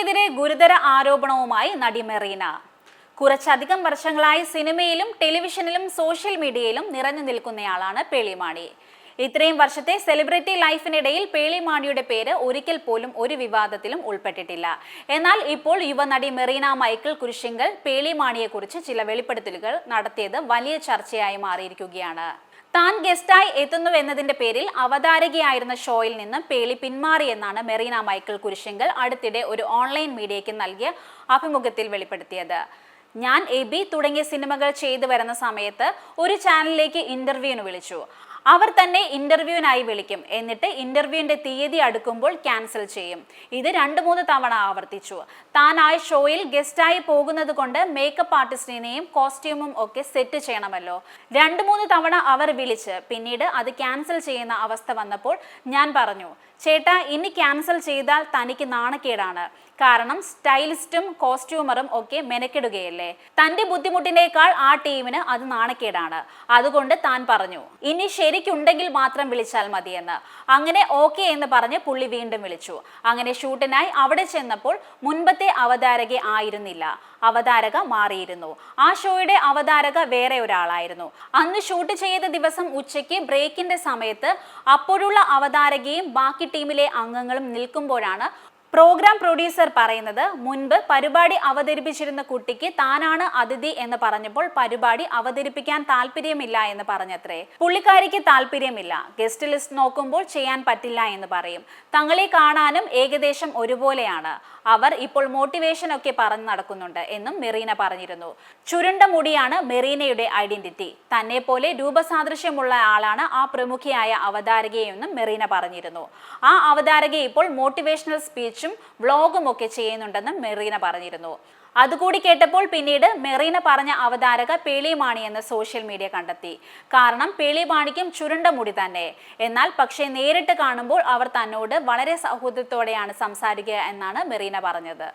തനിക്കെതിരെ ഗുരുതര ആരോപണവുമായി നടി മെറീന. കുറച്ചധികം വർഷങ്ങളായി സിനിമയിലും ടെലിവിഷനിലും സോഷ്യൽ മീഡിയയിലും നിറഞ്ഞു നിൽക്കുന്നയാളാണ് പേളിമാണി. ഇത്രയും വർഷത്തെ സെലിബ്രിറ്റി ലൈഫിനിടയിൽ പേളിമാണിയുടെ പേര് ഒരിക്കൽ പോലും ഒരു വിവാദത്തിലും ഉൾപ്പെട്ടിട്ടില്ല. എന്നാൽ ഇപ്പോൾ യുവനടി മെറീന മൈക്കിൾ കുരിശിങ്കൽ പേളിമാണിയെക്കുറിച്ച് ചില വെളിപ്പെടുത്തലുകൾ നടത്തിയത് വലിയ ചർച്ചയായി മാറിയിരിക്കുകയാണ്. താൻ ഗസ്റ്റായി എത്തുന്നുവെന്നതിന്റെ പേരിൽ അവതാരകയായിരുന്ന ഷോയിൽ നിന്ന് പേളി പിന്മാറിയെന്നാണ് മെറീന മൈക്കിൾ കുരിശിങ്കൽ അടുത്തിടെ ഒരു ഓൺലൈൻ മീഡിയയ്ക്ക് നൽകിയ അഭിമുഖത്തിൽ വെളിപ്പെടുത്തിയത്. ഞാൻ എബി തുടങ്ങിയ സിനിമകൾ ചെയ്തു വരുന്ന സമയത്ത് ഒരു ചാനലിലേക്ക് ഇന്റർവ്യൂവിന് വിളിച്ചു. അവർ തന്നെ ഇന്റർവ്യൂവിനായി വിളിക്കും. എന്നിട്ട് ഇന്റർവ്യൂവിന്റെ തീയതി അടുക്കുമ്പോൾ ക്യാൻസൽ ചെയ്യും. ഇത് രണ്ട് മൂന്ന് തവണ ആവർത്തിച്ചു. താനായ ഷോയിൽ ഗസ്റ്റായി പോകുന്നത് കൊണ്ട് മേക്കപ്പ് ആർട്ടിസ്റ്റിനെയും കോസ്റ്റ്യൂമും ഒക്കെ സെറ്റ് ചെയ്യണമല്ലോ. രണ്ട് മൂന്ന് തവണ അവർ വിളിച്ച്. പിന്നീട് അത് ക്യാൻസൽ ചെയ്യുന്ന അവസ്ഥ വന്നപ്പോൾ ഞാൻ പറഞ്ഞു ചേട്ടാ ഇനി ക്യാൻസൽ ചെയ്താൽ തനിക്ക് നാണക്കേടാണ്. കാരണം സ്റ്റൈലിസ്റ്റും കോസ്റ്റ്യൂമറും ഒക്കെ മെനക്കിടുകയല്ലേ? തന്റെ ബുദ്ധിമുട്ടിനേക്കാൾ ആ ടീമിന് അത് നാണക്കേടാണ്. അതുകൊണ്ട് താൻ പറഞ്ഞു ഇനി ശരിക്കുണ്ടെങ്കിൽ മാത്രം വിളിച്ചാൽ മതിയെന്ന്. അങ്ങനെ ഓക്കെ എന്ന് പറഞ്ഞ് പുള്ളി വീണ്ടും വിളിച്ചു. അങ്ങനെ ഷൂട്ടിനായി അവിടെ ചെന്നപ്പോൾ മുൻപത്തെ അവതാരക ആയിരുന്നില്ല. അവതാരക മാറിയിരുന്നു. ആ ഷോയുടെ അവതാരക വേറെ ഒരാളായിരുന്നു. അന്ന് ഷൂട്ട് ചെയ്ത ദിവസം ഉച്ചയ്ക്ക് ബ്രേക്കിന്റെ സമയത്ത് അപ്പോഴുള്ള അവതാരകയും ബാക്കി ടീമിലെ അംഗങ്ങളും നിൽക്കുമ്പോഴാണ് പ്രോഗ്രാം പ്രൊഡ്യൂസർ പറയുന്നത് മുൻപ് പരിപാടി അവതരിപ്പിച്ചിരുന്ന കുട്ടിക്ക് താനാണ് അതിഥി എന്ന് പറഞ്ഞപ്പോൾ പരിപാടി അവതരിപ്പിക്കാൻ താല്പര്യമില്ല എന്ന് പറഞ്ഞത്രേ. പുള്ളിക്കാരിക്ക് താല്പര്യമില്ല. ഗസ്റ്റ് ലിസ്റ്റ് നോക്കുമ്പോൾ ചെയ്യാൻ പറ്റില്ല എന്ന് പറയും. തങ്ങളെ കാണാനും ഏകദേശം ഒരുപോലെയാണ്. അവർ ഇപ്പോൾ മോട്ടിവേഷൻ ഒക്കെ പറഞ്ഞു നടക്കുന്നുണ്ട് എന്നും മെറീന പറഞ്ഞിരുന്നു. ചുരുണ്ട മുടിയാണ് മെറീനയുടെ ഐഡന്റിറ്റി തന്നെ പോലെ രൂപസാദൃശ്യമുള്ള ആളാണ് ആ പ്രമുഖയായ അവതാരകയെന്നും മെറീന പറഞ്ഞിരുന്നു. ആ അവതാരക ഇപ്പോൾ മോട്ടിവേഷണൽ സ്പീച്ചും വ്ളോഗും ഒക്കെ ചെയ്യുന്നുണ്ടെന്നും മെറീന പറഞ്ഞിരുന്നു. അതുകൂടി കേട്ടപ്പോൾ പിന്നീട് മെറീന പറഞ്ഞ അവതാരക പേളിമാണി എന്ന് സോഷ്യൽ മീഡിയ കണ്ടെത്തി. കാരണം പേളിമാണിക്കും ചുരുണ്ട മുടി തന്നെ. എന്നാൽ പക്ഷേ നേരിട്ട് കാണുമ്പോൾ അവർ തന്നോട് വളരെ സൗഹൃദത്തോടെയാണ് സംസാരിക്കുക എന്നാണ് മെറീന പറഞ്ഞത്.